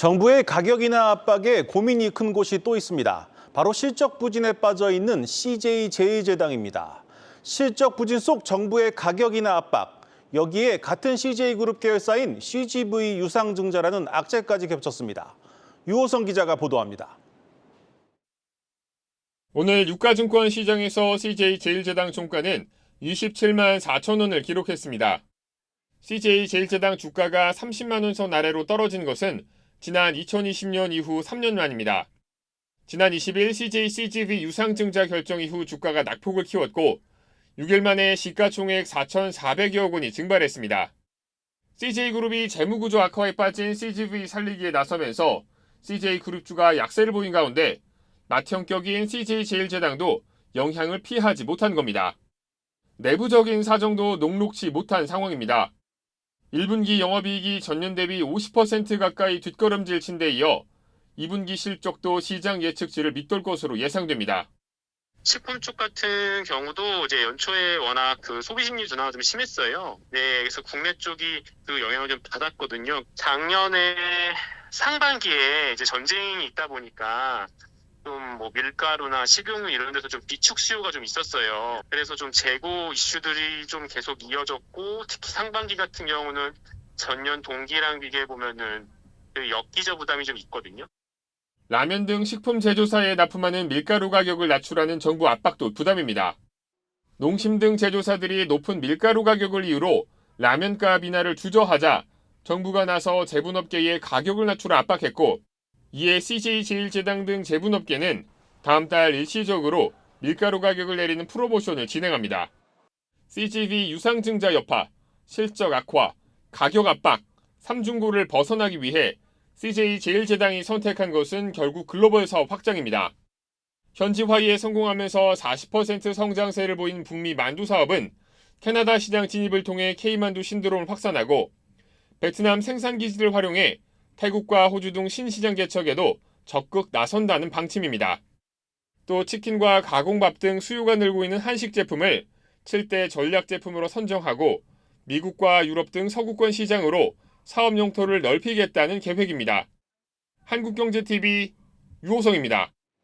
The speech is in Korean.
정부의 가격이나 압박에 고민이 큰 곳이 또 있습니다. 바로 실적 부진에 빠져 있는 CJ 제일제당입니다. 실적 부진 속 정부의 가격이나 압박, 여기에 같은 CJ그룹 계열사인 CGV 유상증자라는 악재까지 겹쳤습니다. 유호성 기자가 보도합니다. 오늘 유가증권 시장에서 CJ 제일제당 종가는 27만 4천 원을 기록했습니다. CJ 제일제당 주가가 30만 원선 아래로 떨어진 것은 지난 2020년 이후 3년 만입니다. 지난 20일 CJ CGV 유상증자 결정 이후 주가가 낙폭을 키웠고 6일 만에 시가총액 4,400여억 원이 증발했습니다. CJ그룹이 재무구조 악화에 빠진 CGV 살리기에 나서면서 CJ그룹주가 약세를 보인 가운데 맏형격인 CJ 제일제당도 영향을 피하지 못한 겁니다. 내부적인 사정도 녹록치 못한 상황입니다. 1분기 영업이익이 전년 대비 50% 가까이 뒷걸음질 친 데 이어 2분기 실적도 시장 예측치를 밑돌 것으로 예상됩니다. 식품 쪽 같은 경우도 이제 연초에 워낙 그 소비 심리 둔화가 좀 심했어요. 네, 그래서 국내 쪽이 그 영향을 좀 받았거든요. 작년에 상반기에 이제 전쟁이 있다 보니까 좀 뭐 밀가루나 식용유 이런 데서 좀 비축 수요가 좀 있었어요. 그래서 좀 재고 이슈들이 좀 계속 이어졌고 특히 상반기 같은 경우는 전년 동기랑 비교해 보면은 그 역기저 부담이 좀 있거든요. 라면 등 식품 제조사에 납품하는 밀가루 가격을 낮추라는 정부 압박도 부담입니다. 농심 등 제조사들이 높은 밀가루 가격을 이유로 라면가 인하를 주저하자 정부가 나서 제분업계에 가격을 낮추라 압박했고 이에 CJ 제일제당 등 제분업계는 다음 달 일시적으로 밀가루 가격을 내리는 프로모션을 진행합니다. CGV 유상증자 여파, 실적 악화, 가격 압박, 삼중고를 벗어나기 위해 CJ 제일제당이 선택한 것은 결국 글로벌 사업 확장입니다. 현지 화의에 성공하면서 40% 성장세를 보인 북미 만두 사업은 캐나다 시장 진입을 통해 K만두 신드롬을 확산하고 베트남 생산 기지를 활용해 태국과 호주 등 신시장 개척에도 적극 나선다는 방침입니다. 또 치킨과 가공밥 등 수요가 늘고 있는 한식 제품을 7대 전략 제품으로 선정하고 미국과 유럽 등 서구권 시장으로 사업 용토를 넓히겠다는 계획입니다. 한국경제TV 유호성입니다.